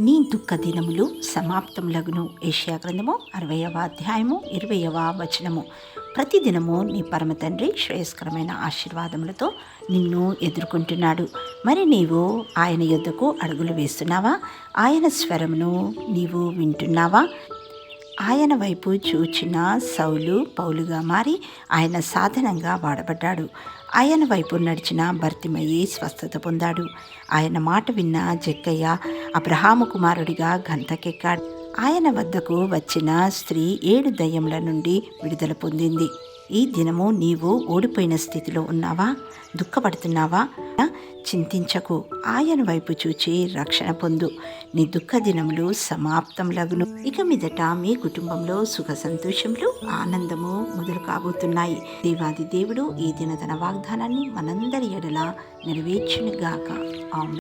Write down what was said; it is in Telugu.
నీ దుఃఖ దినములు సమాప్తములగును. ఏషియా గ్రంథము అరవయవ అధ్యాయము ఇరవయవ వచనము. ప్రతిదినము నీ పరమ తండ్రి శ్రేయస్కరమైన ఆశీర్వాదములతో నిన్ను ఎదుర్కొంటున్నాడు. మరి నీవు ఆయన యుద్ధకు అడుగులు వేస్తున్నావా? ఆయన స్వరమును నీవు వింటున్నావా? ఆయన వైపు చూచిన సౌలు పౌలుగా మారి ఆయన సాధనంగా వాడబడ్డాడు. ఆయన వైపు నడిచిన భర్తిమయ్యి స్వస్థత పొందాడు. ఆయన మాట విన్న జక్కయ్య అబ్రహాము కుమారుడిగా గంతకెక్కాడు. ఆయన వద్దకు వచ్చిన స్త్రీ ఏడు దయ్యముల నుండి విడుదల పొందింది. ఈ దినము నీవు ఓడిపోయిన స్థితిలో ఉన్నావా? దుఃఖపడుతున్నావా? చింతించకు. ఆయన వైపు చూచి రక్షణ పొందు. నీ దుఃఖ దినములు సమాప్తంలగును ఇక మీదట మీ కుటుంబంలో సుఖ సంతోషములు ఆనందము మొదలు కాబోతున్నాయి. దేవాది దేవుడు ఈ దిన తన వాగ్దానాన్ని మనందరి ఎడల నెరవేర్చునుగాక. ఆమె